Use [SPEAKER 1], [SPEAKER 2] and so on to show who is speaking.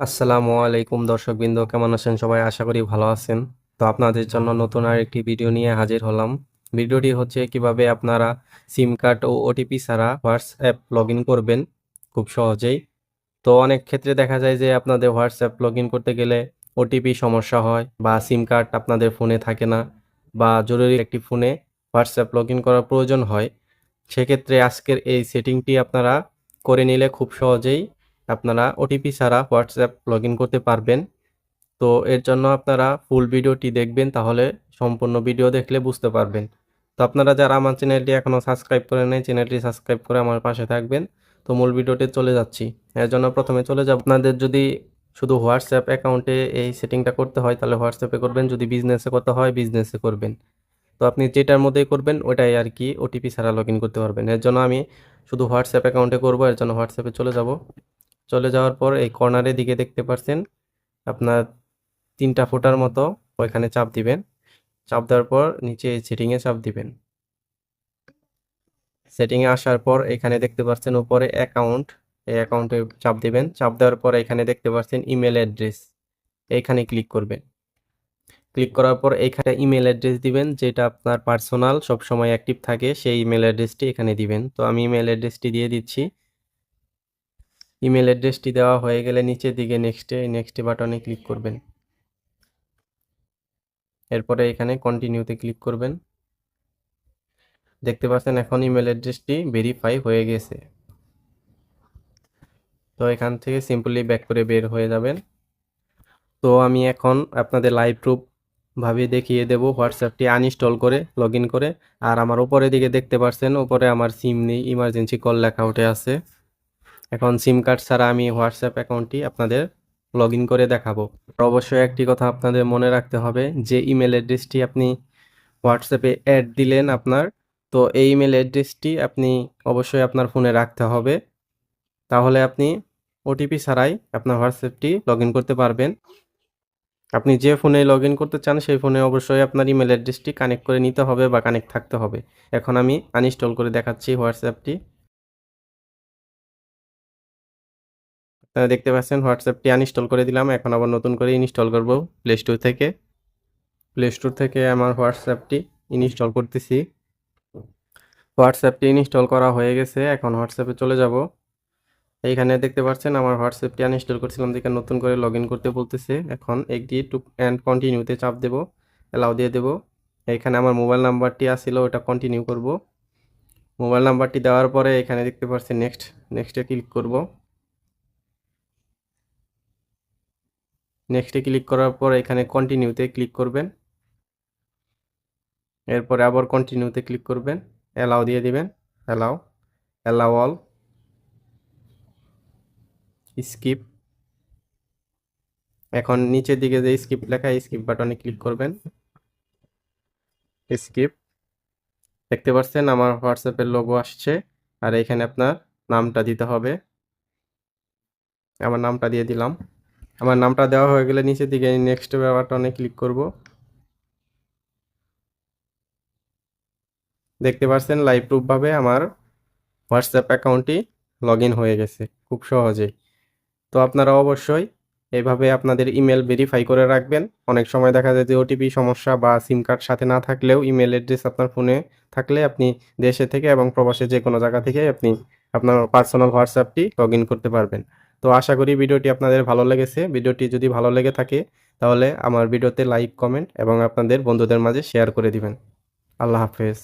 [SPEAKER 1] আসসালামু আলাইকুম দর্শকবৃন্দ, কেমন আছেন সবাই? আশা করি ভালো আছেন। তো আপনাদের জন্য নতুন আর একটি ভিডিও নিয়ে হাজির হলাম। ভিডিওটি হচ্ছে কীভাবে আপনারা সিম কার্ড ও ওটিপি ছাড়া হোয়াটসঅ্যাপ লগ করবেন খুব সহজেই। তো অনেক ক্ষেত্রে দেখা যায় যে আপনাদের হোয়াটসঅ্যাপ লগ করতে গেলে ওটিপি সমস্যা হয় বা সিম কার্ড আপনাদের ফোনে থাকে না বা জরুরি একটি ফোনে হোয়াটসঅ্যাপ লগ করার প্রয়োজন হয়। সেক্ষেত্রে আজকের এই সেটিংটি আপনারা করে নিলে খুব সহজেই আপনারা ওটিপি ছাড়া হোয়াটসঅ্যাপ লগ করতে পারবেন। তো এর জন্য আপনারা ফুল ভিডিওটি দেখবেন, তাহলে সম্পূর্ণ ভিডিও দেখলে বুঝতে পারবেন। তো আপনারা যারা আমার চ্যানেলটি এখনও সাবস্ক্রাইব করে নেই, চ্যানেলটি সাবস্ক্রাইব করে আমার পাশে থাকবেন। তো মূল ভিডিওতে চলে যাচ্ছি। এর জন্য প্রথমে চলে যাব। আপনাদের যদি শুধু হোয়াটসঅ্যাপ অ্যাকাউন্টে এই সেটিংটা করতে হয়, তাহলে হোয়াটসঅ্যাপে করবেন। যদি বিজনেসে করতে হয় বিজনেসে করবেন। তো আপনি যেটার মধ্যেই করবেন, ওটাই আর কি ওটিপি ছাড়া লগ করতে পারবেন। এর জন্য আমি শুধু হোয়াটসঅ্যাপ অ্যাকাউন্টে করব, এর জন্য হোয়াটসঅ্যাপে চলে যাব। চলে যাওয়ার পর এই কর্নারের দিকে দেখতে পাচ্ছেন আপনার তিনটা ফোটার মতো ওইখানে চাপ দিবেন। চাপ দেওয়ার পর নিচে এই সেটিংয়ে চাপ দিবেন। সেটিংয়ে আসার পর এখানে দেখতে পাচ্ছেন উপরে অ্যাকাউন্ট এই অ্যাকাউন্টে চাপ দিবেন। চাপ দেওয়ার পর এখানে দেখতে পাচ্ছেন ইমেল অ্যাড্রেস এইখানে ক্লিক করবেন। ক্লিক করার পর এইখানে ইমেল অ্যাড্রেস দিবেন, যেটা আপনার পার্সোনাল সবসময় অ্যাক্টিভ থাকে, সেই ইমেল অ্যাড্রেসটি এখানে দিবেন। তো আমি ইমেল অ্যাড্রেসটি দিয়ে দিচ্ছি। ইমেল অ্যাড্রেসটি দেওয়া হয়ে গেলে নিচের দিকে নেক্সটে নেক্সটে বাটনে ক্লিক করবেন। এরপরে এখানে কন্টিনিউতে ক্লিক করবেন। দেখতে পাচ্ছেন এখন ইমেল অ্যাড্রেসটি ভেরিফাই হয়ে গেছে। তো এখান থেকে সিম্পলি ব্যাক করে বের হয়ে যাবেন। তো আমি এখন আপনাদের লাইভ প্রুফ ভাবে দেখিয়ে দেব হোয়াটসঅ্যাপটি আনইনস্টল করে লগ করে। আর আমার উপরের দিকে দেখতে পাচ্ছেন, উপরে আমার সিম নেই ইমার্জেন্সি কল লেখা উঠে আছে। এখন সিম কার্ড ছাড়া আমি হোয়াটসঅ্যাপ অ্যাকাউন্টটি আপনাদের লগ করে দেখাবো। অবশ্যই একটি কথা আপনাদের মনে রাখতে হবে, যে ইমেল অ্যাড্রেসটি আপনি হোয়াটসঅ্যাপে অ্যাড দিলেন আপনার, তো এই ইমেল অ্যাড্রেসটি আপনি অবশ্যই আপনার ফোনে রাখতে হবে। তাহলে আপনি ওটিপি ছাড়াই আপনার হোয়াটসঅ্যাপটি লগ করতে পারবেন। আপনি যে ফোনে লগ করতে চান, সেই ফোনে অবশ্যই আপনার ইমেল অ্যাড্রেসটি কানেক্ট করে নিতে হবে বা কানেক্ট থাকতে হবে। এখন আমি আনইনস্টল করে দেখাচ্ছি হোয়াটসঅ্যাপটি দেখতে পাচ্ছেন হোয়াটসঅ্যাপটি আনইনস্টল করে দিলাম। এখন আবার নতুন করে ইনস্টল করব প্লে স্টোর থেকে। প্লে স্টোর থেকে আমার হোয়াটসঅ্যাপটি ইনস্টল করতেছি। হোয়াটসঅ্যাপটি ইনস্টল করা হয়ে গেছে। এখন হোয়াটসঅ্যাপে চলে যাব। এইখানে দেখতে পাচ্ছেন আমার হোয়াটসঅ্যাপটি আনইনস্টল করছিলাম, দেখে নতুন করে লগ করতে বলতেছে। এখন একটি টু অ্যান্ড কন্টিনিউতে চাপ দেব অ্যালাউ দিয়ে দেব। এখানে আমার মোবাইল নাম্বারটি আসছিল ওটা কন্টিনিউ করব। মোবাইল নাম্বারটি দেওয়ার পরে এখানে দেখতে পাচ্ছেন নেক্সট নেক্সটে ক্লিক করব। নেক্সটে ক্লিক করার পর এখানে কন্টিনিউতে ক্লিক করবেন। এরপরে আবার কন্টিনিউতে ক্লিক করবেন। অ্যালাও দিয়ে দিবেন। অ্যালাউ অ্যালাউ অল স্কিপ এখন নিচের দিকে যে স্কিপ লেখা স্কিপ বাটনে ক্লিক করবেন। স্কিপ দেখতে পাচ্ছেন আমার হোয়াটসঅ্যাপের লোগো আসছে। আর এখানে আপনার নামটা দিতে হবে। আমার নামটা দিয়ে দিলাম। আমার নামটা দেওয়া হয়ে গেলে নিচের দিকে নেক্সট বাটনে ক্লিক করব। দেখতে পাচ্ছেন লাইভ প্রুফভাবে আমার হোয়াটসঅ্যাপ অ্যাকাউন্টটি লগ হয়ে গেছে, খুব সহজেই। তো আপনারা অবশ্যই এইভাবে আপনাদের ইমেল ভেরিফাই করে রাখবেন। অনেক সময় দেখা যায় যে ওটিপি সমস্যা বা সিম কার্ড সাথে না থাকলেও ইমেল অ্যাড্রেস আপনার ফোনে থাকলে আপনি দেশে থেকে এবং প্রবাসে যে কোনো জায়গা থেকে আপনি আপনার পার্সোনাল হোয়াটসঅ্যাপটি লগ করতে পারবেন। তো আশা করি ভিডিওটি আপনাদের ভালো লেগেছে। ভিডিওটি যদি ভালো লেগে থাকে, তাহলে আমার ভিডিওতে লাইক, কমেন্ট এবং আপনাদের বন্ধুদের মাঝে শেয়ার করে দিবেন। আল্লাহ হাফেজ।